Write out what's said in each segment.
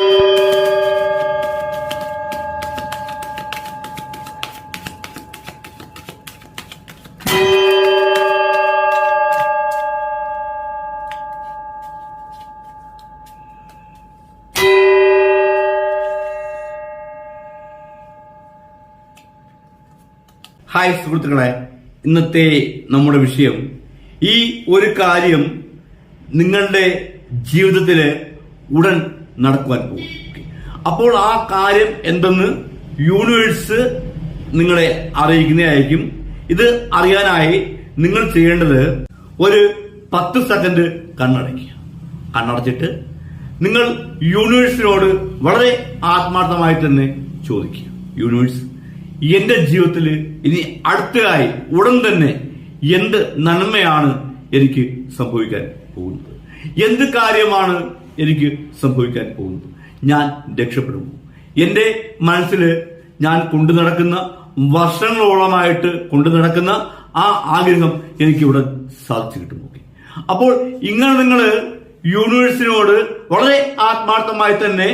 Hi സുഹൃത്തുക്കളെ ഇന്നത്തെ നമ്മുടെ വിഷയം. ഈ ഒരു കാര്യം നിങ്ങളുടെ ജീവിതത്തിൽ ഉടൻ നടക്കുവാൻ പോകും. അപ്പോൾ ആ കാര്യം എന്തെന്ന് യൂണിവേഴ്സ് നിങ്ങളെ അറിയിക്കുന്നതായിരിക്കും. ഇത് അറിയാനായി നിങ്ങൾ ചെയ്യേണ്ടത് ഒരു പത്ത് സെക്കൻഡ് കണ്ണടയ്ക്കുക. കണ്ണടച്ചിട്ട് നിങ്ങൾ യൂണിവേഴ്സിനോട് വളരെ ആത്മാർത്ഥമായി തന്നെ ചോദിക്കുക. യൂണിവേഴ്സ് എന്റെ ജീവിതത്തിൽ ഇനി അടുത്തതായി ഉടൻ തന്നെ എന്ത് നന്മയാണ് എനിക്ക് സംഭവിക്കാൻ പോകുന്നത്? എന്ത് കാര്യമാണ് എനിക്ക് സംഭവിക്കാൻ പോകുന്നു. ഞാൻ രക്ഷപ്പെടുന്നു. എന്റെ മനസ്സിൽ ഞാൻ കൊണ്ടു നടക്കുന്ന വർഷങ്ങളോളമായിട്ട് കൊണ്ടു നടക്കുന്ന ആ ആഗ്രഹം എനിക്ക് ഇവിടെ സാധിച്ചു കിട്ടും ഓക്കെ അപ്പോൾ ഇങ്ങനെ നിങ്ങൾ യൂണിവേഴ്സിനോട് വളരെ ആത്മാർത്ഥമായി തന്നെ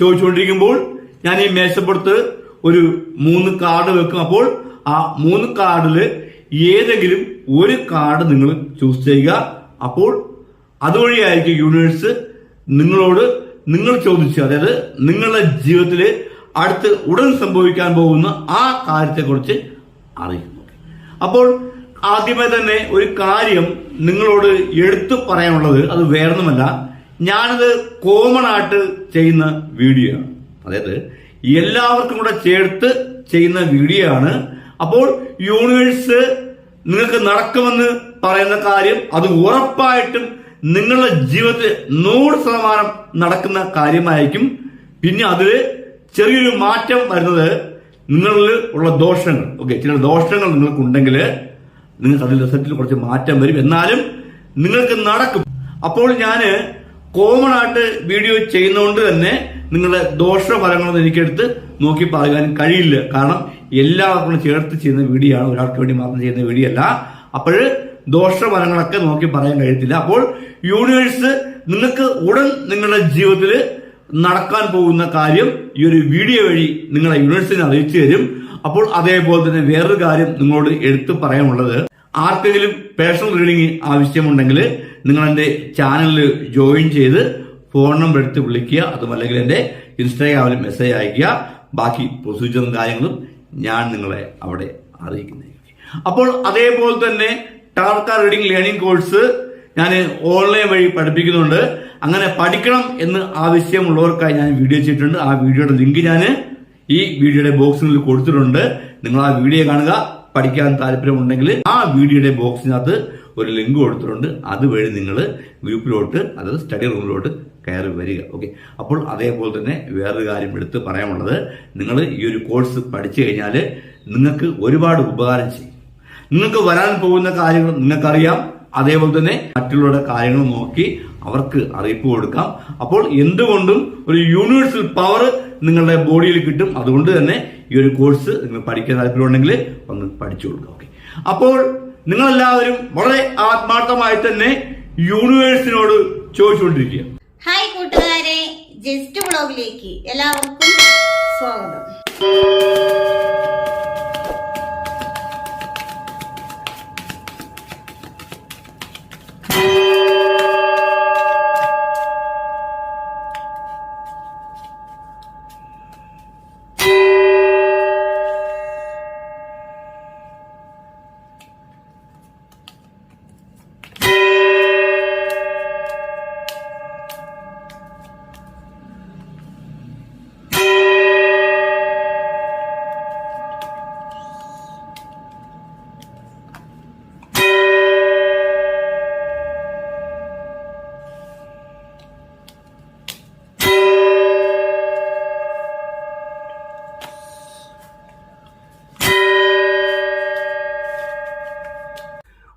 ചോദിച്ചുകൊണ്ടിരിക്കുമ്പോൾ ഞാൻ ഈ മേശപ്പുറത്ത് ഒരു മൂന്ന് കാർഡ് വെക്കും. അപ്പോൾ ആ മൂന്ന് കാർഡിൽ ഏതെങ്കിലും ഒരു കാർഡ് നിങ്ങൾ ചൂസ് ചെയ്യുക. അപ്പോൾ അതുവഴിയായിരിക്കും യൂണിവേഴ്സ് നിങ്ങളോട് നിങ്ങൾ ചോദിച്ചു അതായത് നിങ്ങളുടെ ജീവിതത്തിൽ അടുത്ത് ഉടൻ സംഭവിക്കാൻ പോകുന്ന ആ കാര്യത്തെക്കുറിച്ച് അറിയുന്നു. അപ്പോൾ ആദ്യമേ തന്നെ ഒരു കാര്യം നിങ്ങളോട് എടുത്തു പറയാനുള്ളത് അത് വേറൊന്നുമല്ല. ഞാനത് കോമൺ ആയിട്ട് ചെയ്യുന്ന വീഡിയോ ആണ്. അതായത് എല്ലാവർക്കും കൂടെ ചേർത്ത് ചെയ്യുന്ന വീഡിയോ ആണ്. അപ്പോൾ യൂണിവേഴ്സ് നിങ്ങൾക്ക് നടക്കുമെന്ന് പറയുന്ന കാര്യം അത് ഉറപ്പായിട്ടും നിങ്ങളുടെ ജീവിതത്തിൽ നൂറ് ശതമാനം നടക്കുന്ന കാര്യമായിരിക്കും. പിന്നെ അതിൽ ചെറിയൊരു മാറ്റം വരുന്നത് നിങ്ങളിൽ ഉള്ള ദോഷങ്ങൾ. ഓക്കെ ചില ദോഷങ്ങൾ നിങ്ങൾക്കുണ്ടെങ്കിൽ നിങ്ങൾക്ക് അതിൽ റിസൾട്ടിൽ കുറച്ച് മാറ്റം വരും. എന്നാലും നിങ്ങൾക്ക് നടക്കും. അപ്പോൾ ഞാൻ കോമൺ ആയിട്ട് വീഡിയോ ചെയ്യുന്നതുകൊണ്ട് തന്നെ നിങ്ങളുടെ ദോഷഫലങ്ങളൊന്നും എനിക്കെടുത്ത് നോക്കി പറയാൻ കഴിയില്ല. കാരണം എല്ലാവർക്കും ചേർത്ത് ചെയ്യുന്ന വീഡിയോ ആണ്. ഒരാൾക്ക് വേണ്ടി മാത്രം ചെയ്യുന്ന വീഡിയോ അല്ല. അപ്പോൾ ദോഷഫലങ്ങളൊക്കെ നോക്കി പറയാൻ കഴിയത്തില്ല. അപ്പോൾ യൂണിവേഴ്സ് നിങ്ങൾക്ക് ഉടൻ നിങ്ങളുടെ ജീവിതത്തിൽ നടക്കാൻ പോകുന്ന കാര്യം ഈ ഒരു വീഡിയോ വഴി നിങ്ങളെ യൂണിവേഴ്സിനെ അറിയിച്ചു തരും. അപ്പോൾ അതേപോലെ തന്നെ വേറൊരു കാര്യം നിങ്ങളോട് എടുത്തു പറയാനുള്ളത്. ആർക്കെങ്കിലും പേഴ്സണൽ റീഡിംഗ് ആവശ്യമുണ്ടെങ്കിൽ നിങ്ങൾ എന്റെ ചാനലിൽ ജോയിൻ ചെയ്ത് ഫോൺ നമ്പർ എടുത്ത് വിളിക്കുക. അതുമല്ലെങ്കിൽ എന്റെ ഇൻസ്റ്റാഗ്രാമിൽ മെസ്സേജ് അയക്കുക ബാക്കി പ്രൊസീജിയറും കാര്യങ്ങളും ഞാൻ നിങ്ങളെ അവിടെ അറിയിക്കുന്നതായിരിക്കും. അപ്പോൾ അതേപോലെ തന്നെ ടാർക്ക റീഡിംഗ് ലേണിംഗ് കോഴ്സ് ഞാൻ ഓൺലൈൻ വഴി പഠിപ്പിക്കുന്നുണ്ട്. അങ്ങനെ പഠിക്കണം എന്ന് ആവശ്യമുള്ളവർക്കായി ഞാൻ വീഡിയോ ചെയ്തിട്ടുണ്ട്. ആ വീഡിയോയുടെ ലിങ്ക് ഞാൻ ഈ വീഡിയോയുടെ ബോക്സിനുള്ളിൽ കൊടുത്തിട്ടുണ്ട്. നിങ്ങൾ ആ വീഡിയോ കാണുക. പഠിക്കാൻ താല്പര്യമുണ്ടെങ്കിൽ ആ വീഡിയോയുടെ ബോക്സിനകത്ത് ഒരു ലിങ്ക് കൊടുത്തിട്ടുണ്ട്. അതുവഴി നിങ്ങൾ ഗ്രൂപ്പിലോട്ട് അതായത് സ്റ്റഡി റൂമിലോട്ട് കയറി വരിക. ഓക്കെ? അപ്പോൾ അതേപോലെ തന്നെ വേറൊരു കാര്യം എടുത്ത് പറയാനുള്ളത്. നിങ്ങൾ ഈ ഒരു കോഴ്സ് പഠിച്ചു കഴിഞ്ഞാൽ നിങ്ങൾക്ക് ഒരുപാട് ഉപകാരം ചെയ്യും. നിങ്ങൾക്ക് വരാൻ പോകുന്ന കാര്യങ്ങൾ നിങ്ങൾക്കറിയാം. അതേപോലെ തന്നെ മറ്റുള്ളവരുടെ കാര്യങ്ങൾ നോക്കി അവർക്ക് അറിയിപ്പ് കൊടുക്കാം. അപ്പോൾ എന്തുകൊണ്ടും ഒരു യൂണിവേഴ്സൽ പവർ നിങ്ങളുടെ ബോഡിയിൽ കിട്ടും. അതുകൊണ്ട് തന്നെ ഈ ഒരു കോഴ്സ് നിങ്ങൾ പഠിക്കാൻ താല്പര്യമുണ്ടെങ്കിൽ ഒന്ന് പഠിച്ചു കൊടുക്കുക. ഓക്കെ അപ്പോൾ നിങ്ങളെല്ലാവരും വളരെ ആത്മാർത്ഥമായി തന്നെ യൂണിവേഴ്സിനോട് ചോദിച്ചുകൊണ്ടിരിക്കുക. ഹായ് കൂട്ടുകാരെ. ജസ്റ്റ് ബ്ലോഗിലേക്ക് എല്ലാവർക്കും സ്വാഗതം.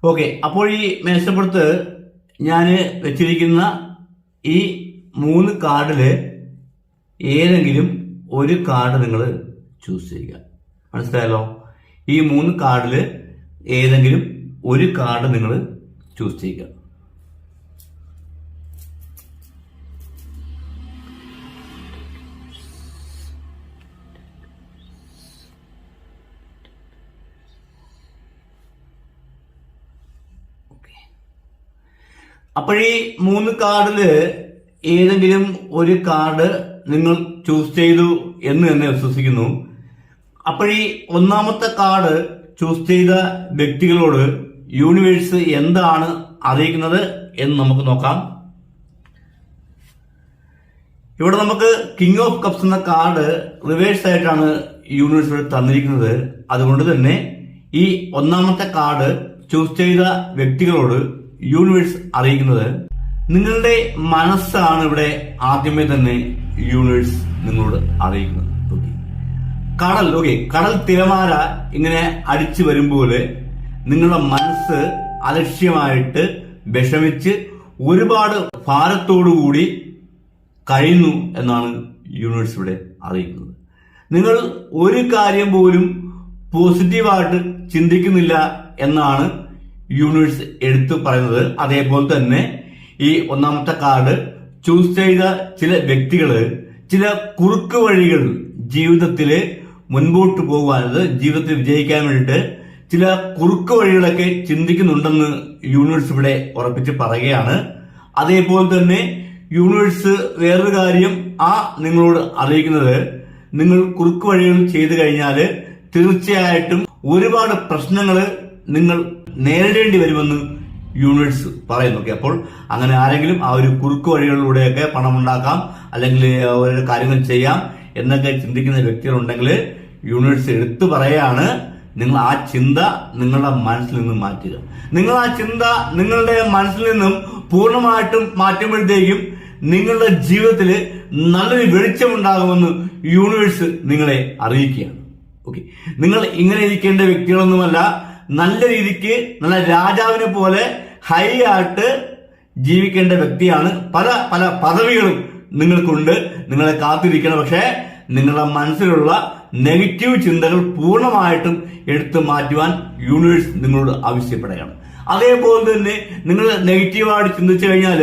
ഓക്കെ അപ്പോൾ ഈ മേശപ്പുറത്ത് ഞാൻ വെച്ചിരിക്കുന്ന ഈ മൂന്ന് കാർഡിൽ ഏതെങ്കിലും ഒരു കാർഡ് നിങ്ങൾ ചൂസ് ചെയ്യുക. മനസ്സിലായല്ലോ? ഈ മൂന്ന് കാർഡിൽ ഏതെങ്കിലും ഒരു കാർഡ് നിങ്ങൾ ചൂസ് ചെയ്യുക. അപ്പോൾ ഈ മൂന്ന് കാർഡിൽ ഏതെങ്കിലും ഒരു കാർഡ് നിങ്ങൾ ചൂസ് ചെയ്തു എന്ന് തന്നെ വിശ്വസിക്കുന്നു. അപ്പോഴീ ഒന്നാമത്തെ കാർഡ് ചൂസ് ചെയ്ത വ്യക്തികളോട് യൂണിവേഴ്സ് എന്താണ് അറിയിക്കുന്നത് എന്ന് നമുക്ക് നോക്കാം. ഇവിടെ നമുക്ക് കിങ് ഓഫ് കപ്സ് എന്ന കാർഡ് റിവേഴ്സ് ആയിട്ടാണ് യൂണിവേഴ്സ് തന്നിരിക്കുന്നത്. അതുകൊണ്ട് തന്നെ ഈ ഒന്നാമത്തെ കാർഡ് ചൂസ് ചെയ്ത വ്യക്തികളോട് യൂണിവേഴ്സ് അറിയിക്കുന്നത് നിങ്ങളുടെ മനസ്സാണ് ഇവിടെ ആദ്യമേ തന്നെ യൂണിവേഴ്സ് നിങ്ങളോട് അറിയിക്കുന്നത്. കടൽ ഓക്കെ കടൽ തിരമാല ഇങ്ങനെ അടിച്ചു വരുമ്പോൾ നിങ്ങളുടെ മനസ്സ് അലക്ഷ്യമായിട്ട് വിഷമിച്ച് ഒരുപാട് ഭാരത്തോടുകൂടി കഴിയുന്നു എന്നാണ് യൂണിവേഴ്സ് ഇവിടെ അറിയിക്കുന്നത്. നിങ്ങൾ ഒരു കാര്യം പോലും പോസിറ്റീവായിട്ട് ചിന്തിക്കുന്നില്ല എന്നാണ് യൂണിവേഴ്സ് എടുത്തു പറയുന്നത് അതേപോലെ തന്നെ ഈ ഒന്നാമത്തെ കാർഡ് ചൂസ് ചെയ്ത ചില വ്യക്തികൾ ചില കുറുക്ക് വഴികൾ ജീവിതത്തിൽ മുൻപോട്ട് പോകുവാനത് ജീവിതത്തിൽ വിജയിക്കാൻ വേണ്ടിയിട്ട് ചില കുറുക്ക് വഴികളൊക്കെ ചിന്തിക്കുന്നുണ്ടെന്ന് യൂണിവേഴ്സ് ഇവിടെ ഉറപ്പിച്ച് പറയുകയാണ്. അതേപോലെ തന്നെ യൂണിവേഴ്സ് വേറൊരു കാര്യം ആ നിങ്ങളോട് അറിയിക്കുന്നത് നിങ്ങൾ കുറുക്ക് വഴികൾ ചെയ്തു കഴിഞ്ഞാൽ തീർച്ചയായിട്ടും ഒരുപാട് പ്രശ്നങ്ങൾ നിങ്ങൾ നേരിടേണ്ടി വരുമെന്ന് യൂണിറ്റ്സ് പറയുന്നു. ഓക്കെ അപ്പോൾ അങ്ങനെ ആരെങ്കിലും ആ ഒരു കുറുക്ക് വഴികളിലൂടെയൊക്കെ പണം ഉണ്ടാക്കാം അല്ലെങ്കിൽ ഓരോ കാര്യങ്ങൾ ചെയ്യാം എന്നൊക്കെ ചിന്തിക്കുന്ന വ്യക്തികളുണ്ടെങ്കിൽ യൂണിവേഴ്സ് എടുത്തു പറയാണ് നിങ്ങൾ ആ ചിന്ത നിങ്ങളുടെ മനസ്സിൽ നിന്നും മാറ്റുക. നിങ്ങൾ ആ ചിന്ത നിങ്ങളുടെ മനസ്സിൽ നിന്നും പൂർണമായിട്ടും മാറ്റുമ്പോഴത്തേക്കും നിങ്ങളുടെ ജീവിതത്തിൽ നല്ലൊരു വെളിച്ചമുണ്ടാകുമെന്ന് യൂണിവേഴ്സ് നിങ്ങളെ അറിയിക്കുകയാണ്. ഓക്കെ നിങ്ങൾ ഇങ്ങനെ ഇരിക്കേണ്ട വ്യക്തികളൊന്നുമല്ല. നല്ല രീതിക്ക് നല്ല രാജാവിനെ പോലെ ഹൈ ആയിട്ട് ജീവിക്കേണ്ട വ്യക്തിയാണ് പല പല പദവികളും നിങ്ങൾക്കുണ്ട്. നിങ്ങളെ കാത്തിരിക്കണം. പക്ഷേ നിങ്ങളുടെ മനസ്സിലുള്ള നെഗറ്റീവ് ചിന്തകൾ പൂർണമായിട്ടും എടുത്തു മാറ്റുവാൻ യൂണിവേഴ്സ് നിങ്ങളോട് ആവശ്യപ്പെടുകയാണ്. അതേപോലെ തന്നെ നിങ്ങൾ നെഗറ്റീവായിട്ട് ചിന്തിച്ചു കഴിഞ്ഞാൽ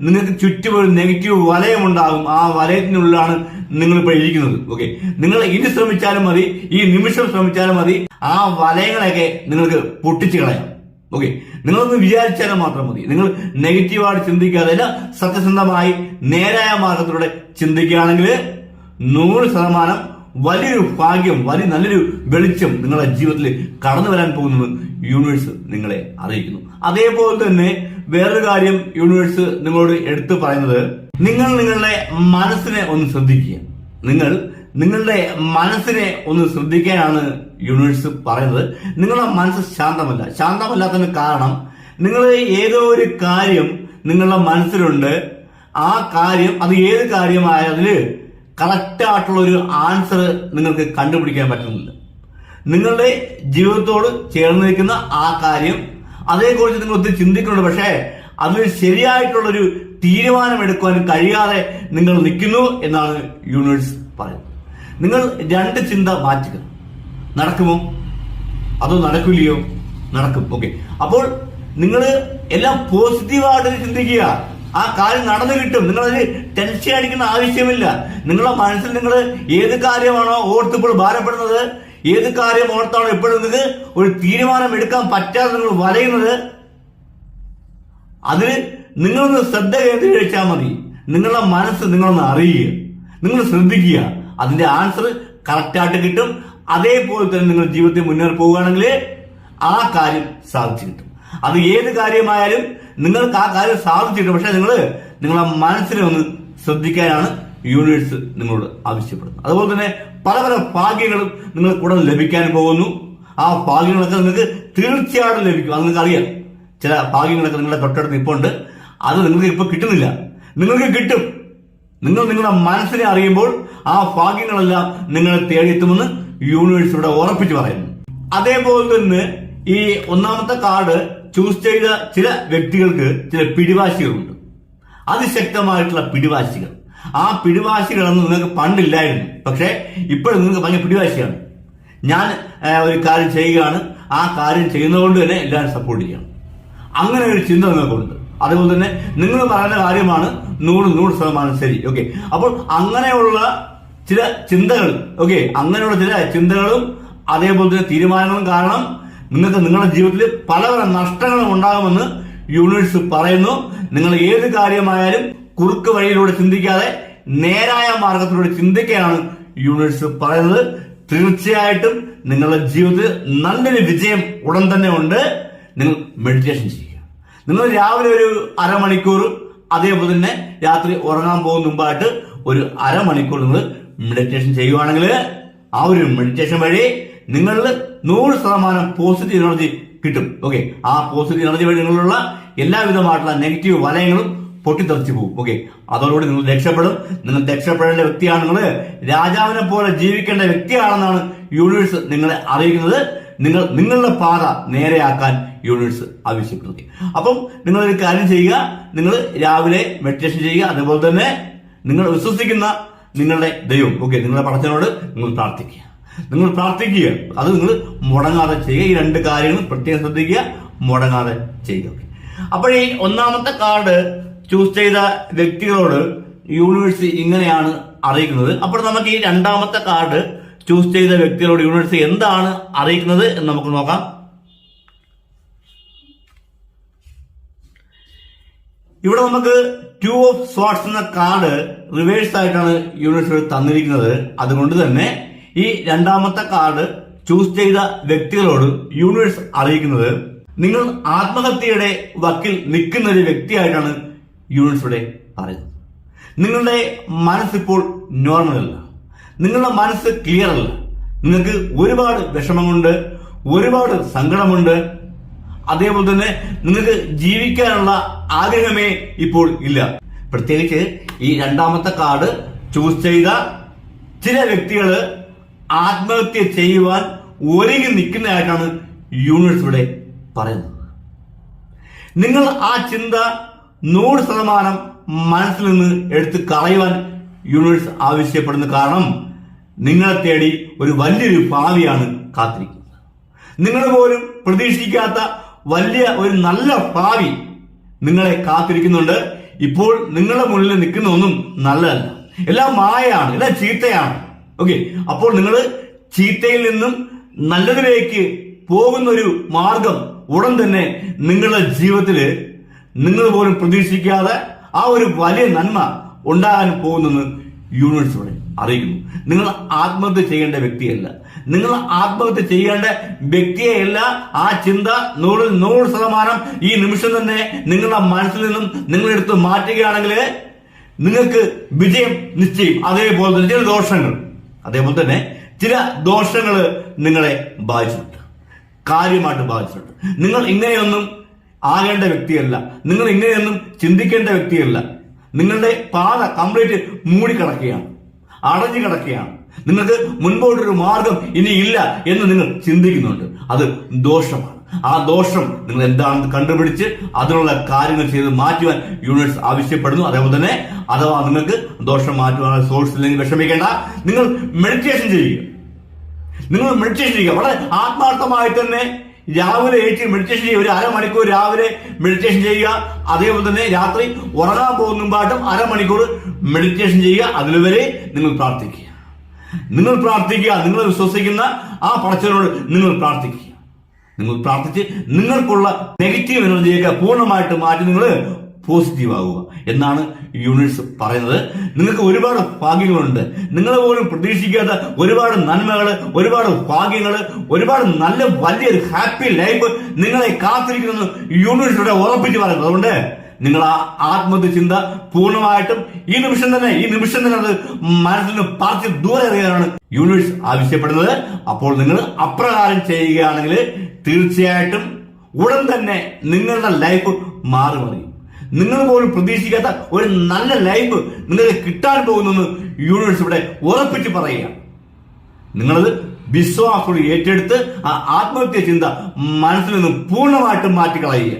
നിങ്ങൾക്ക് ചുറ്റും ഒരു നെഗറ്റീവ് വലയമുണ്ടാകും ആ വലയത്തിനുള്ളിലാണ് നിങ്ങൾ ഇപ്പോൾ ഇരിക്കുന്നത്. ഓക്കെ നിങ്ങൾ ഇനി ശ്രമിച്ചാലും മതി. ഈ നിമിഷം ശ്രമിച്ചാലും മതി. ആ വലയങ്ങളെയൊക്കെ നിങ്ങൾക്ക് പൊട്ടിച്ചു കളയാം. ഓക്കെ നിങ്ങളൊന്ന് വിചാരിച്ചാലും മാത്രം മതി. നിങ്ങൾ നെഗറ്റീവായിട്ട് ചിന്തിക്കാതെ സത്യസന്ധമായി നേരായ മാർഗത്തിലൂടെ ചിന്തിക്കുകയാണെങ്കിൽ നൂറ് ശതമാനം വലിയൊരു ഭാഗ്യം വലിയ നല്ലൊരു വെളിച്ചം നിങ്ങളുടെ ജീവിതത്തിൽ കടന്നു വരാൻ പോകുന്നത് യൂണിവേഴ്സ് നിങ്ങളെ അറിയിക്കുന്നു. അതേപോലെ തന്നെ വേറൊരു കാര്യം യൂണിവേഴ്സ് നിങ്ങളോട് എടുത്തു പറയുന്നത് നിങ്ങൾ നിങ്ങളുടെ മനസ്സിനെ ഒന്ന് ശ്രദ്ധിക്കുക. നിങ്ങൾ നിങ്ങളുടെ മനസ്സിനെ ഒന്ന് ശ്രദ്ധിക്കാനാണ് യൂണിവേഴ്സ് പറയുന്നത്. നിങ്ങളുടെ മനസ്സ് ശാന്തമല്ല. ശാന്തമല്ലാത്തതിന് കാരണം നിങ്ങൾ ഏതോ ഒരു കാര്യം നിങ്ങളുടെ മനസ്സിലുണ്ട്. ആ കാര്യം അത് ഏത് കാര്യമായ അതിൽ കറക്റ്റ് ആയിട്ടുള്ള ഒരു ആൻസർ നിങ്ങൾക്ക് കണ്ടുപിടിക്കാൻ പറ്റുന്നില്ല നിങ്ങളുടെ ജീവിതത്തോട് ചേർന്ന് നിൽക്കുന്ന ആ കാര്യം അതേക്കുറിച്ച് നിങ്ങൾ ഒത്തിരി ചിന്തിക്കുന്നുണ്ട് പക്ഷേ അതിന് ശരിയായിട്ടുള്ളൊരു തീരുമാനം എടുക്കുവാൻ കഴിയാതെ നിങ്ങൾ നിൽക്കുന്നു എന്നാണ് യൂണിവേഴ്സ് പറയുന്നത്. നിങ്ങൾ രണ്ട് ചിന്ത മാറ്റുക നടക്കുമോ? അതോ നടക്കില്ലയോ? നടക്കും. ഓക്കെ അപ്പോൾ നിങ്ങൾ എല്ലാം പോസിറ്റീവായിട്ട് ചിന്തിക്കുക. ആ കാര്യം നടന്നു കിട്ടും. നിങ്ങൾ അതിന് ടെൻഷൻ അടിക്കുന്ന ആവശ്യമില്ല. നിങ്ങളുടെ മനസ്സിൽ നിങ്ങൾ ഏത് കാര്യമാണോ ഓർത്തിപ്പോൾ ഭാരപ്പെടുന്നത് ഏത് കാര്യം ഓർത്താണോ എപ്പോഴും നിങ്ങൾക്ക് ഒരു തീരുമാനം എടുക്കാൻ പറ്റാതെ നിങ്ങൾ വലയുന്നത് അതിന് നിങ്ങളൊന്ന് ശ്രദ്ധ കേന്ദ്രീകരിച്ചാൽ മതി. നിങ്ങളുടെ മനസ്സ് നിങ്ങളൊന്ന് അറിയുക. നിങ്ങൾ ശ്രദ്ധിക്കുക. അതിന്റെ ആൻസർ കറക്റ്റായിട്ട് കിട്ടും. അതേപോലെ തന്നെ നിങ്ങൾ ജീവിതത്തിൽ മുന്നേറി പോവുകയാണെങ്കിൽ ആ കാര്യം സാധിച്ചു കിട്ടും. അത് ഏത് കാര്യമായാലും നിങ്ങൾക്ക് ആ കാര്യം സാധിച്ചു കിട്ടും പക്ഷെ നിങ്ങൾ നിങ്ങളുടെ മനസ്സിനെ ഒന്ന് ശ്രദ്ധിക്കാനാണ് യൂണിവേഴ്സ് നിങ്ങളോട് ആവശ്യപ്പെടുന്നത്. അതുപോലെ തന്നെ പല പല ഭാഗ്യങ്ങളും നിങ്ങൾക്ക് ഉടൻ ലഭിക്കാൻ പോകുന്നു. ആ ഭാഗ്യങ്ങളൊക്കെ നിങ്ങൾക്ക് തീർച്ചയായിട്ടും ലഭിക്കും. അത് നിങ്ങൾക്ക് അറിയാം ചില ഭാഗ്യങ്ങളൊക്കെ നിങ്ങളുടെ തൊട്ടടുത്ത് ഇപ്പോൾ ഉണ്ട് അത് നിങ്ങൾക്ക് ഇപ്പൊ കിട്ടുന്നില്ല. നിങ്ങൾക്ക് കിട്ടും. നിങ്ങൾ നിങ്ങളുടെ മനസ്സിനെ അറിയുമ്പോൾ ആ ഭാഗ്യങ്ങളെല്ലാം നിങ്ങളെ തേടിയെത്തുമെന്ന് യൂണിവേഴ്സ് ഇവിടെ ഉറപ്പിച്ചു പറയുന്നു. അതേപോലെ തന്നെ ഈ ഒന്നാമത്തെ കാർഡ് ചൂസ് ചെയ്ത ചില വ്യക്തികൾക്ക് ചില പിടിവാശികളുണ്ട്. അതിശക്തമായിട്ടുള്ള പിടിവാശികൾ. ആ പിടിവാശികളൊന്നും നിങ്ങൾക്ക് പണ്ടില്ലായിരുന്നു. പക്ഷേ ഇപ്പോഴും നിങ്ങൾക്ക് ഭയങ്കര പിടിവാശിയാണ്. ഞാൻ ഒരു കാര്യം ചെയ്യുകയാണ്. ആ കാര്യം ചെയ്യുന്നതുകൊണ്ട് തന്നെ എല്ലാവരും സപ്പോർട്ട് ചെയ്യണം. അങ്ങനെ ഒരു ചിന്ത നിങ്ങൾക്കുണ്ട്. അതുപോലെ തന്നെ നിങ്ങൾ പറയുന്ന കാര്യമാണ് നൂറ് നൂറ് ശതമാനം ശരി. ഓക്കെ. അപ്പോൾ അങ്ങനെയുള്ള ചില ചിന്തകൾ ഓക്കെ അങ്ങനെയുള്ള ചില ചിന്തകളും അതേപോലെ തന്നെ തീരുമാനങ്ങളും കാരണം നിങ്ങൾക്ക് നിങ്ങളുടെ ജീവിതത്തിൽ പല പല നഷ്ടങ്ങളും ഉണ്ടാകുമെന്ന് യൂണിവേഴ്സ് പറയുന്നു. നിങ്ങൾ ഏത് കാര്യമായാലും കുറുക്ക് വഴിയിലൂടെ ചിന്തിക്കാതെ നേരായ മാർഗത്തിലൂടെ ചിന്തിക്കുകയാണ് യൂണിവേഴ്സ് പറയുന്നത്. തീർച്ചയായിട്ടും നിങ്ങളുടെ ജീവിതത്തിൽ നല്ലൊരു വിജയം ഉടൻ തന്നെ ഉണ്ട്. നിങ്ങൾ മെഡിറ്റേഷൻ ചെയ്യുക. നിങ്ങൾ രാവിലെ ഒരു അരമണിക്കൂർ അതേപോലെ തന്നെ രാത്രി ഉറങ്ങാൻ പോകുന്ന മുമ്പായിട്ട് ഒരു അരമണിക്കൂർ നിങ്ങൾ മെഡിറ്റേഷൻ ചെയ്യുവാണെങ്കിൽ ആ ഒരു മെഡിറ്റേഷൻ വഴി നിങ്ങളിൽ നൂറ് ശതമാനം പോസിറ്റീവ് എനർജി കിട്ടും. ഓക്കെ ആ പോസിറ്റീവ് എനർജി വഴി നിങ്ങളുള്ള എല്ലാവിധമായിട്ടുള്ള നെഗറ്റീവ് വലയങ്ങളും പൊട്ടിത്തെറിച്ചു പോകും. ഓക്കെ അതോടുകൂടി നിങ്ങൾ രക്ഷപ്പെടും. നിങ്ങൾ രക്ഷപ്പെടേണ്ട വ്യക്തിയാണ് നിങ്ങൾ. രാജാവിനെ പോലെ ജീവിക്കേണ്ട വ്യക്തിയാണെന്നാണ് യൂണിവേഴ്സ് നിങ്ങളെ അറിയിക്കുന്നത്. നിങ്ങൾ നിങ്ങളുടെ പാത നേരെയാക്കാൻ യൂണിവേഴ്സ് ആവശ്യപ്പെടുന്നത്. അപ്പം ഒരു കാര്യം ചെയ്യുക. നിങ്ങൾ രാവിലെ മെഡിറ്റേഷൻ ചെയ്യുക. അതുപോലെ തന്നെ നിങ്ങൾ വിശ്വസിക്കുന്ന നിങ്ങളുടെ ദൈവം. ഓക്കെ നിങ്ങളുടെ പടത്തിനോട് നിങ്ങൾ പ്രാർത്ഥിക്കുക. നിങ്ങൾ പ്രാർത്ഥിക്കുക. അത് നിങ്ങൾ മുടങ്ങാതെ ചെയ്യുക. ഈ രണ്ട് കാര്യങ്ങൾ പ്രത്യേകം ശ്രദ്ധിക്കുക. മുടങ്ങാതെ ചെയ്യുക. അപ്പോൾ ഈ ഒന്നാമത്തെ കാർഡ് ചൂസ് ചെയ്ത വ്യക്തികളോട് യൂണിവേഴ്സ് ഇങ്ങനെയാണ് അറിയിക്കുന്നത്. അപ്പോൾ നമുക്ക് ഈ രണ്ടാമത്തെ കാർഡ് ചൂസ് ചെയ്ത വ്യക്തികളോട് യൂണിവേഴ്സ് എന്താണ് അറിയിക്കുന്നത് എന്ന് നമുക്ക് നോക്കാം. ഇവിടെ നമുക്ക് ടു ഓഫ് സ്വാട്സ് എന്ന കാർഡ് റിവേഴ്സ് ആയിട്ടാണ് യൂണിവേഴ്സ് തന്നിരിക്കുന്നത്. അതുകൊണ്ട് തന്നെ ഈ രണ്ടാമത്തെ കാർഡ് ചൂസ് ചെയ്ത വ്യക്തികളോട് യൂണിവേഴ്സ് അറിയിക്കുന്നത്. നിങ്ങൾ ആത്മഹത്യയുടെ വക്കിൽ നിൽക്കുന്ന ഒരു വ്യക്തിയായിട്ടാണ് യൂണിവേഴ്സ് ഇവിടെ പറയുന്നത് നിങ്ങളുടെ മനസ്സിപ്പോൾ നോർമൽ അല്ല. നിങ്ങളുടെ മനസ്സ് ക്ലിയർ അല്ല. നിങ്ങൾക്ക് ഒരുപാട് വിഷമമുണ്ട് ഒരുപാട് സങ്കടമുണ്ട്. അതേപോലെ തന്നെ നിങ്ങൾക്ക് ജീവിക്കാനുള്ള ആഗ്രഹമേ ഇപ്പോൾ ഇല്ല. പ്രത്യേകിച്ച് ഈ രണ്ടാമത്തെ കാർഡ് ചൂസ് ചെയ്ത ചില വ്യക്തികൾ ആത്മഹത്യ ചെയ്യുവാൻ ഒരുങ്ങി നിൽക്കുന്നതായിട്ടാണ് യൂണിവേഴ്സ് ഇവിടെ പറയുന്നത്. നിങ്ങൾ ആ ചിന്ത നൂറ് ശതമാനം മനസ്സിൽ നിന്ന് എടുത്ത് കളയുവാൻ യൂണിവേഴ്സ് ആവശ്യപ്പെടുന്ന കാരണം നിങ്ങളെ തേടി ഒരു വലിയൊരു ഭാവിയാണ് കാത്തിരിക്കുന്നത്. നിങ്ങൾ പോലും പ്രതീക്ഷിക്കാത്ത വലിയ ഒരു നല്ല ഭാവി നിങ്ങളെ കാത്തിരിക്കുന്നുണ്ട്. ഇപ്പോൾ നിങ്ങളുടെ മുന്നിൽ നിൽക്കുന്ന ഒന്നും നല്ലതല്ല. എല്ലാം മായയാണ് എല്ലാം ചീത്തയാണ്. ഓക്കെ അപ്പോൾ നിങ്ങൾ ചീത്തയിൽ നിന്നും നല്ലതിലേക്ക് പോകുന്ന ഒരു മാർഗം ഉടൻ തന്നെ നിങ്ങളുടെ ജീവിതത്തിൽ നിങ്ങൾ പോലും പ്രതീക്ഷിക്കാതെ ആ ഒരു വലിയ നന്മ ഉണ്ടാകാൻ പോകുന്നെന്ന് യൂണിവേഴ്സ് പറയും അറിയിക്കുന്നു. നിങ്ങൾ ആത്മഹത്യ ചെയ്യേണ്ട വ്യക്തിയല്ല. നിങ്ങൾ ആത്മഹത്യ ചെയ്യേണ്ട വ്യക്തിയെയല്ല ആ ചിന്ത നൂറിൽ നൂറ് ശതമാനം ഈ നിമിഷം തന്നെ നിങ്ങളുടെ മനസ്സിൽ നിന്നും നിങ്ങളെടുത്ത് മാറ്റുകയാണെങ്കിൽ നിങ്ങൾക്ക് വിജയം നിശ്ചയം അതേപോലെ തന്നെ ചില ദോഷങ്ങൾ അതേപോലെ തന്നെ ചില ദോഷങ്ങൾ നിങ്ങളെ ബാധിച്ചിട്ടുണ്ട്. കാര്യമായിട്ട് ബാധിച്ചിട്ടുണ്ട്. നിങ്ങൾ ഇങ്ങനെയൊന്നും ആകേണ്ട വ്യക്തിയല്ല. നിങ്ങൾ ഇങ്ങനെയൊന്നും ചിന്തിക്കേണ്ട വ്യക്തിയല്ല. നിങ്ങളുടെ പാത കംപ്ലീറ്റ് മൂടിക്കിടക്കുകയാണ്. അടഞ്ഞു കിടക്കുകയാണ്. നിങ്ങൾക്ക് മുൻപോട്ടൊരു മാർഗം ഇനി ഇല്ല എന്ന് നിങ്ങൾ ചിന്തിക്കുന്നുണ്ട്. അത് ദോഷമാണ്. ആ ദോഷം നിങ്ങൾ എന്താണെന്ന് കണ്ടുപിടിച്ച് അതിനുള്ള കാര്യങ്ങൾ ചെയ്ത് മാറ്റുവാൻ യൂണിവേഴ്സ് ആവശ്യപ്പെടുന്നു. അതേപോലെ തന്നെ അഥവാ നിങ്ങൾക്ക് ദോഷം മാറ്റുവാനുള്ള സോഴ്സ് ഇല്ലെങ്കിൽ വിഷമിക്കേണ്ട. നിങ്ങൾ മെഡിറ്റേഷൻ ചെയ്യുക. നിങ്ങൾ മെഡിറ്റേഷൻ ചെയ്യുക. വളരെ ആത്മാർത്ഥമായി തന്നെ രാവിലെ എഴുതി മെഡിറ്റേഷൻ ചെയ്യുക. ഒരു അരമണിക്കൂർ രാവിലെ മെഡിറ്റേഷൻ ചെയ്യുക. അതേപോലെ തന്നെ രാത്രി ഉറങ്ങാൻ പോകുന്ന മുമ്പായിട്ടും അരമണിക്കൂർ മെഡിറ്റേഷൻ ചെയ്യുക. അതിലുവരെ നിങ്ങൾ പ്രാർത്ഥിക്കുക. നിങ്ങൾ പ്രാർത്ഥിക്കുക. നിങ്ങൾ വിശ്വസിക്കുന്ന ആ പടച്ചവനോട് നിങ്ങൾ പ്രാർത്ഥിക്കുക. നിങ്ങൾ പ്രാർത്ഥിച്ച് നിങ്ങൾക്കുള്ള നെഗറ്റീവ് എനർജിയൊക്കെ പൂർണമായിട്ട് മാറ്റി നിങ്ങൾ പോസിറ്റീവ് ആവുക എന്നാണ് യൂണിറ്റ്സ് പറയുന്നത്. നിങ്ങൾക്ക് ഒരുപാട് ഭാഗ്യങ്ങളുണ്ട്. നിങ്ങൾ പോലും പ്രതീക്ഷിക്കാത്ത ഒരുപാട് നന്മകൾ ഒരുപാട് ഭാഗ്യങ്ങൾ ഒരുപാട് നല്ല വലിയൊരു ഹാപ്പി ലൈഫ് നിങ്ങളെ കാത്തിരിക്കുന്നു യൂണിവേഴ്സ് ഇവിടെ ഉറപ്പിച്ച് പറയുന്നത്. അതുകൊണ്ട് നിങ്ങൾ ആ ആത്മഹത്യ ചിന്ത പൂർണമായിട്ടും ഈ നിമിഷം തന്നെ ഈ നിമിഷം തന്നെ അത് മനസ്സിൽ നിന്ന് പാർട്ടി ദൂരെ എറിയാനാണ് യൂണിവേഴ്സ് ആവശ്യപ്പെടുന്നത്. അപ്പോൾ നിങ്ങൾ അപ്രകാരം ചെയ്യുകയാണെങ്കിൽ തീർച്ചയായിട്ടും ഉടൻ തന്നെ നിങ്ങളുടെ ലൈഫ് മാറി മറിയും. നിങ്ങൾ പോലും പ്രതീക്ഷിക്കാത്ത ഒരു നല്ല ലൈഫ് നിങ്ങൾക്ക് കിട്ടാൻ പോകുന്നെന്ന് യൂണിവേഴ്സ് ഇവിടെ ഉറപ്പിച്ച് പറയുക. നിങ്ങളത് വിശ്വാസത്തോട് ഏറ്റെടുത്ത് ആ ആത്മഹത്യ ചിന്ത മനസ്സിൽ നിന്ന് പൂർണമായിട്ടും മാറ്റിക്കളയുക.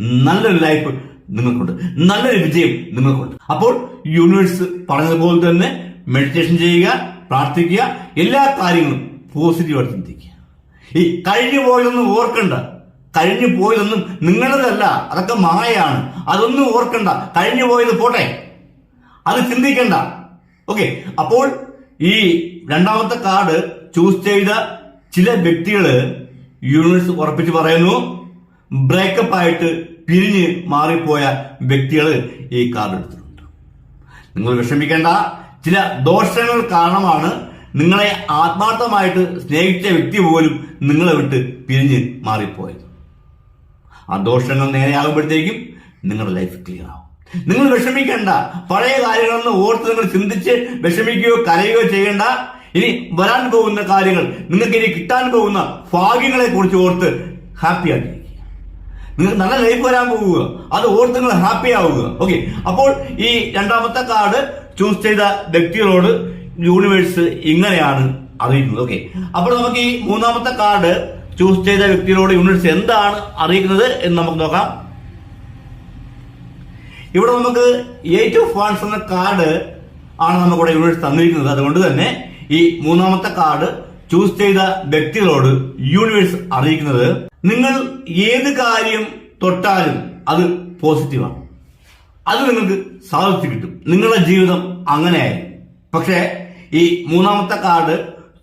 നല്ലൊരു ലൈഫ് നിങ്ങൾക്കുണ്ട്. നല്ലൊരു വിജയം നിങ്ങൾക്കുണ്ട്. അപ്പോൾ യൂണിവേഴ്സ് പറഞ്ഞതുപോലെ തന്നെ മെഡിറ്റേഷൻ ചെയ്യുക പ്രാർത്ഥിക്കുക എല്ലാ കാര്യങ്ങളും പോസിറ്റീവായിട്ട് ചിന്തിക്കുക. ഈ കഴിഞ്ഞു പോയതൊന്നും ഓർക്കണ്ട. കഴിഞ്ഞു പോയതൊന്നും നിങ്ങളതല്ല അതൊക്കെ മായയാണ്. അതൊന്നും ഓർക്കണ്ട. കഴിഞ്ഞു പോയത് പോട്ടെ. അത് ചിന്തിക്കണ്ട. ഓക്കെ അപ്പോൾ ഈ രണ്ടാമത്തെ കാർഡ് ചൂസ് ചെയ്ത ചില വ്യക്തികൾ യൂണിവേഴ്സ് ഉറപ്പിച്ച് പറയുന്നു ബ്രേക്കപ്പ് ആയിട്ട് പിരിഞ്ഞ് മാറിപ്പോയ വ്യക്തികൾ ഈ കാർഡ് എടുത്തിട്ടുണ്ട്. നിങ്ങൾ വിഷമിക്കേണ്ട. ചില ദോഷങ്ങൾ കാരണമാണ് നിങ്ങളെ ആത്മാർത്ഥമായിട്ട് സ്നേഹിച്ച വ്യക്തി പോലും നിങ്ങളെ വിട്ട് പിരിഞ്ഞ് മാറിപ്പോയത്. ആ ദോഷങ്ങൾ നേരെയാകുമ്പോഴത്തേക്കും നിങ്ങളുടെ ലൈഫ് ക്ലിയർ ആവും. നിങ്ങൾ വിഷമിക്കേണ്ട. പഴയ കാര്യങ്ങളൊന്നും ഓർത്ത് നിങ്ങൾ ചിന്തിച്ച് വിഷമിക്കുകയോ കരയുകയോ ചെയ്യേണ്ട. ഇനി വരാൻ പോകുന്ന കാര്യങ്ങൾ നിങ്ങൾക്ക് ഇനി കിട്ടാൻ പോകുന്ന ഭാഗ്യങ്ങളെ കുറിച്ച് ഓർത്ത് ഹാപ്പി ആക്കി നിങ്ങൾക്ക് നല്ല ലൈഫ് വരാൻ പോവുക അത് ഓർത്ത് നിങ്ങൾ ഹാപ്പി ആവുക. ഓക്കെ അപ്പോൾ ഈ രണ്ടാമത്തെ കാർഡ് ചൂസ് ചെയ്ത വ്യക്തികളോട് യൂണിവേഴ്സ് ഇങ്ങനെയാണ് അറിയിക്കുന്നത് ഓക്കെ അപ്പോൾ നമുക്ക് ഈ മൂന്നാമത്തെ കാർഡ് ചൂസ് ചെയ്ത വ്യക്തികളോട് യൂണിവേഴ്സ് എന്താണ് അറിയിക്കുന്നത് എന്ന് നമുക്ക് നോക്കാം. ഇവിടെ നമുക്ക് എയ്റ്റ് ഓഫ് വാൺസ് എന്ന കാർഡ് ആണ് നമുക്കിവിടെ യൂണിവേഴ്സ് തന്നിരിക്കുന്നത്. അതുകൊണ്ട് തന്നെ ഈ മൂന്നാമത്തെ കാർഡ് ചൂസ് ചെയ്ത വ്യക്തികളോട് യൂണിവേഴ്സ് അറിയിക്കുന്നത് നിങ്ങൾ ഏത് കാര്യം തൊട്ടാലും അത് പോസിറ്റീവാണ് അത് നിങ്ങൾക്ക് സാധിച്ചു കിട്ടും. നിങ്ങളുടെ ജീവിതം അങ്ങനെയായി പക്ഷേ ഈ മൂന്നാമത്തെ കാർഡ്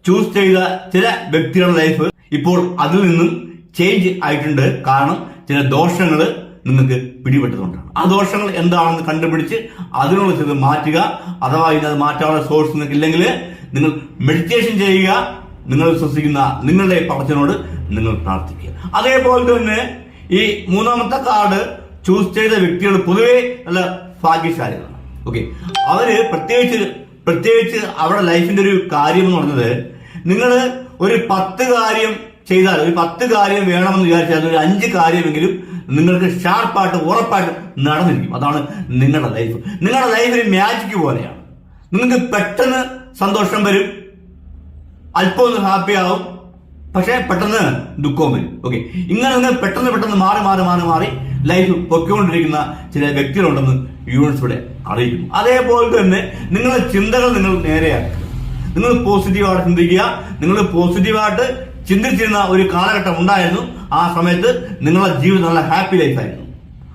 ചൂസ് ചെയ്ത ചില വ്യക്തികളുടെ ലൈഫ് ഇപ്പോൾ അതിൽ നിന്നും ചേഞ്ച് ആയിട്ടുണ്ട്. കാരണം ചില ദോഷങ്ങൾ നിങ്ങൾക്ക് പിടിപെട്ടതുകൊണ്ടാണ് ആ ദോഷങ്ങൾ എന്താണെന്ന് കണ്ടുപിടിച്ച് അതിനുള്ള ചിലത് മാറ്റുക. അഥവാ ഇതിനത് മാറ്റാനുള്ള സോഴ്സ് നിങ്ങൾക്ക് ഇല്ലെങ്കിൽ നിങ്ങൾ മെഡിറ്റേഷൻ ചെയ്യുക. നിങ്ങൾ വിശ്വസിക്കുന്ന നിങ്ങളുടെ പടച്ചനോട് നിങ്ങൾ പ്രാർത്ഥിക്കുക. അതേപോലെ തന്നെ ഈ മൂന്നാമത്തെ കാർഡ് ചൂസ് ചെയ്ത വ്യക്തികൾ പൊതുവെ നല്ല ഭാഗ്യശാലികളാണ്. ഓക്കെ അവർ പ്രത്യേകിച്ച് പ്രത്യേകിച്ച് അവരുടെ ലൈഫിന്റെ ഒരു കാര്യം എന്ന് പറഞ്ഞത് നിങ്ങൾ ഒരു പത്ത് കാര്യം ചെയ്താൽ ഒരു പത്ത് കാര്യം വേണമെന്ന് വിചാരിച്ചാൽ ഒരു അഞ്ച് കാര്യമെങ്കിലും നിങ്ങൾക്ക് ഷാർപ്പായിട്ട് ഉറപ്പായിട്ട് നടന്നിരിക്കും. അതാണ് നിങ്ങളുടെ ലൈഫ്. നിങ്ങളുടെ ലൈഫ് ഒരു മാജിക് പോലെയാണ്. നിങ്ങൾക്ക് പെട്ടെന്ന് സന്തോഷം വരും. അല്പം ഒന്ന് ഹാപ്പി ആവും. പക്ഷേ പെട്ടെന്ന് ദുഃഖവും വരും. ഓക്കെ ഇങ്ങനെ നിങ്ങൾ പെട്ടെന്ന് പെട്ടെന്ന് മാറി മാറി മാറി മാറി ലൈഫ് പൊക്കിക്കൊണ്ടിരിക്കുന്ന ചില വ്യക്തികളുണ്ടെന്ന് യൂണിറ്റ്സ് ഇവിടെ അറിയിക്കുന്നു. അതേപോലെ തന്നെ നിങ്ങളുടെ ചിന്തകൾ നിങ്ങൾ നേരെയാക്കുക. നിങ്ങൾ പോസിറ്റീവായിട്ട് ചിന്തിക്കുക. നിങ്ങൾ പോസിറ്റീവായിട്ട് ചിന്തിച്ചിരുന്ന ഒരു കാലഘട്ടം ഉണ്ടായിരുന്നു. ആ സമയത്ത് നിങ്ങളുടെ ജീവിതം നല്ല ഹാപ്പി ലൈഫായിരുന്നു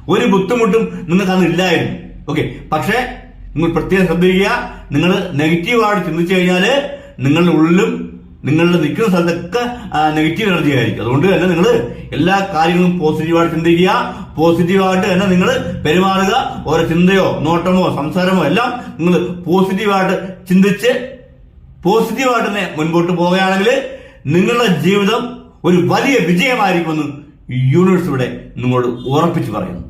ഒരു ബുദ്ധിമുട്ടും നിങ്ങൾക്ക് അന്ന് ഇല്ലായിരുന്നു. ഓക്കെ പക്ഷേ നിങ്ങൾ പ്രത്യേകം ശ്രദ്ധിക്കുക. നിങ്ങൾ നെഗറ്റീവായിട്ട് ചിന്തിച്ചു കഴിഞ്ഞാൽ നിങ്ങളുടെ ഉള്ളിലും നിങ്ങളുടെ നിൽക്കുന്ന സ്ഥലത്തൊക്കെ നെഗറ്റീവ് എനർജി ആയിരിക്കും. അതുകൊണ്ട് തന്നെ നിങ്ങൾ എല്ലാ കാര്യങ്ങളും പോസിറ്റീവായിട്ട് ചിന്തിക്കുക. പോസിറ്റീവായിട്ട് തന്നെ നിങ്ങൾ പെരുമാറുക. ഓരോ ചിന്തയോ നോട്ടമോ സംസാരമോ എല്ലാം നിങ്ങൾ പോസിറ്റീവായിട്ട് ചിന്തിച്ച് പോസിറ്റീവായിട്ട് തന്നെ മുൻപോട്ട് പോവുകയാണെങ്കിൽ നിങ്ങളുടെ ജീവിതം ഒരു വലിയ വിജയമായിരിക്കുമെന്ന് യൂണിവേഴ്സ് ഇവിടെ നിങ്ങളോട് ഉറപ്പിച്ചു പറയുന്നു.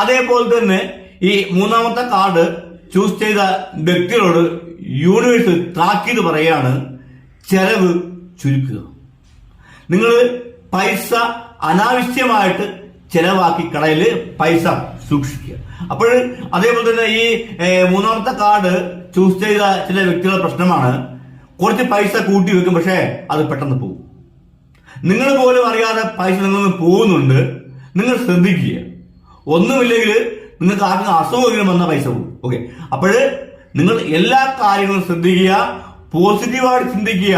അതേപോലെ തന്നെ ഈ മൂന്നാമത്തെ കാർഡ് ചൂസ് ചെയ്ത വ്യക്തികളോട് യൂണിവേഴ്സ് താക്കീത് പറയാണ് ചെലവ് ചുരുക്കുക. നിങ്ങൾ പൈസ അനാവശ്യമായിട്ട് ചെലവാക്കി കടയിൽ പൈസ സൂക്ഷിക്കുക. അപ്പോൾ അതേപോലെ തന്നെ ഈ മൂന്നാമത്തെ കാർഡ് ചൂസ് ചെയ്ത ചില വ്യക്തികളുടെ പ്രശ്നമാണ്. കുറച്ച് പൈസ കൂട്ടി വെക്കും പക്ഷേ അത് പെട്ടെന്ന് പോകും. നിങ്ങൾ പോലും അറിയാതെ പൈസ നിന്ന് പോകുന്നുണ്ട്. നിങ്ങൾ ശ്രദ്ധിക്കുക. ഒന്നുമില്ലെങ്കിൽ നിങ്ങൾക്ക് ആർക്കും അസുഖം വന്ന പൈസ പോകും. ഓക്കെ അപ്പോൾ നിങ്ങൾ എല്ലാ കാര്യങ്ങളും ശ്രദ്ധിക്കുക പോസിറ്റീവായിട്ട് ചിന്തിക്കുക.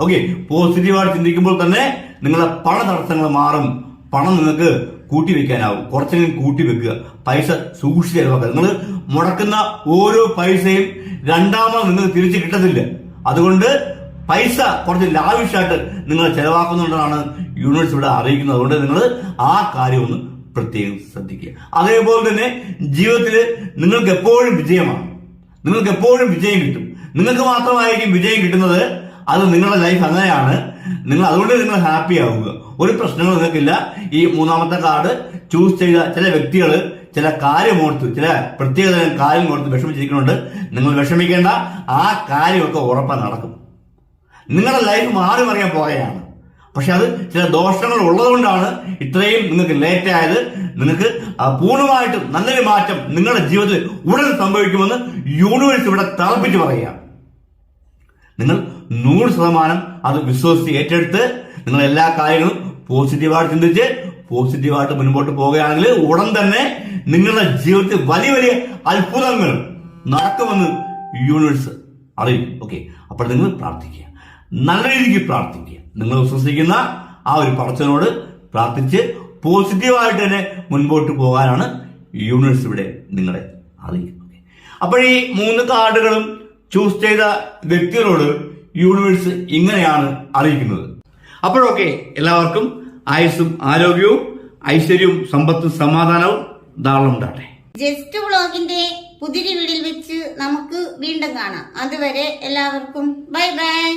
ഓക്കെ പോസിറ്റീവായിട്ട് ചിന്തിക്കുമ്പോൾ തന്നെ നിങ്ങളുടെ പണ തടസ്സങ്ങൾ മാറും. പണം നിങ്ങൾക്ക് കൂട്ടി വെക്കാനാവും കുറച്ചെങ്കിലും കൂട്ടി വെക്കുക പൈസ സൂക്ഷിച്ച് ചെലവാക്കുക. നിങ്ങൾ മുടക്കുന്ന ഓരോ പൈസയും രണ്ടാമത് നിങ്ങൾക്ക് തിരിച്ചു കിട്ടത്തില്ല. അതുകൊണ്ട് പൈസ കുറച്ച് ലാവിഷായിട്ട് നിങ്ങൾ ചെലവാക്കുന്നുണ്ടെന്നാണ് യൂണിവേഴ്സ് ഇവിടെ അറിയിക്കുന്നത്. അതുകൊണ്ട് നിങ്ങൾ ആ കാര്യം ഒന്ന് പ്രത്യേകം ശ്രദ്ധിക്കുക. അതേപോലെ തന്നെ ജീവിതത്തിൽ നിങ്ങൾക്ക് എപ്പോഴും വിജയമാണ്. നിങ്ങൾക്ക് എപ്പോഴും വിജയം കിട്ടും. നിങ്ങൾക്ക് മാത്രമായിരിക്കും വിജയം കിട്ടുന്നത് അത് നിങ്ങളുടെ ലൈഫ് അങ്ങനെയാണ്. നിങ്ങൾ അതുകൊണ്ട് നിങ്ങൾ ഹാപ്പി ആവുക. ഒരു പ്രശ്നങ്ങളും നിങ്ങൾക്കില്ല. ഈ മൂന്നാമത്തെ കാർഡ് ചൂസ് ചെയ്ത ചില വ്യക്തികൾ ചില കാര്യം ഓർത്ത് ചില പ്രത്യേക തരം കാര്യം ഓർത്ത് വിഷമിച്ചിരിക്കുന്നുണ്ട്. നിങ്ങൾ വിഷമിക്കേണ്ട. ആ കാര്യമൊക്കെ ഉറപ്പാൻ നടക്കും. നിങ്ങളുടെ ലൈഫ് മാറി മറിയാൻ പോവുകയാണ്. പക്ഷെ അത് ചില ദോഷങ്ങൾ ഉള്ളതുകൊണ്ടാണ് ഇത്രയും നിങ്ങൾക്ക് ലേറ്റ് ആയത്. നിങ്ങൾക്ക് പൂർണമായിട്ടും നല്ലൊരു മാറ്റം നിങ്ങളുടെ ജീവിതത്തിൽ ഉടൻ സംഭവിക്കുമെന്ന് യൂണിവേഴ്സ് ഇവിടെ തറപ്പിച്ച് പറയുക നിങ്ങൾ നൂറ് ശതമാനം അത് വിശ്വസിച്ച് ഏറ്റെടുത്ത് നിങ്ങൾ എല്ലാ കാര്യങ്ങളും പോസിറ്റീവായിട്ട് ചിന്തിച്ച് പോസിറ്റീവായിട്ട് മുൻപോട്ട് പോവുകയാണെങ്കിൽ ഉടൻ തന്നെ നിങ്ങളുടെ ജീവിതത്തിൽ വലിയ വലിയ അത്ഭുതങ്ങൾ നടക്കുമെന്ന് യൂണിവേഴ്സ് അറിയും. ഓക്കെ അപ്പോൾ നിങ്ങൾ പ്രാർത്ഥിക്കുക. നല്ല രീതിക്ക് പ്രാർത്ഥിക്കുക. നിങ്ങൾ വിശ്വസിക്കുന്ന ആ ഒരു പറച്ചനോട് പ്രാർത്ഥിച്ച് പോസിറ്റീവായിട്ട് തന്നെ മുൻപോട്ട് പോകാനാണ് യൂണിവേഴ്സ് ഇവിടെ നിങ്ങളെ അറിയിക്കുന്നത്. അപ്പോൾ ഈ മൂന്ന് കാർഡുകളും ചൂസ് ചെയ്ത വ്യക്തികളോട് യൂണിവേഴ്സ് ഇങ്ങനെയാണ് അറിയിക്കുന്നത്. അപ്പോഴൊക്കെ എല്ലാവർക്കും ആയുസ്സും ആരോഗ്യവും ഐശ്വര്യവും സമ്പത്തും സമാധാനവും ധാരാളം ഉണ്ടാട്ടെ ജസ്റ്റ് ബ്ലോഗിന്റെ പുതിരി വീടിൽ വെച്ച് നമുക്ക് വീണ്ടും കാണാം. അതുവരെ എല്ലാവർക്കും ബൈ ബൈ.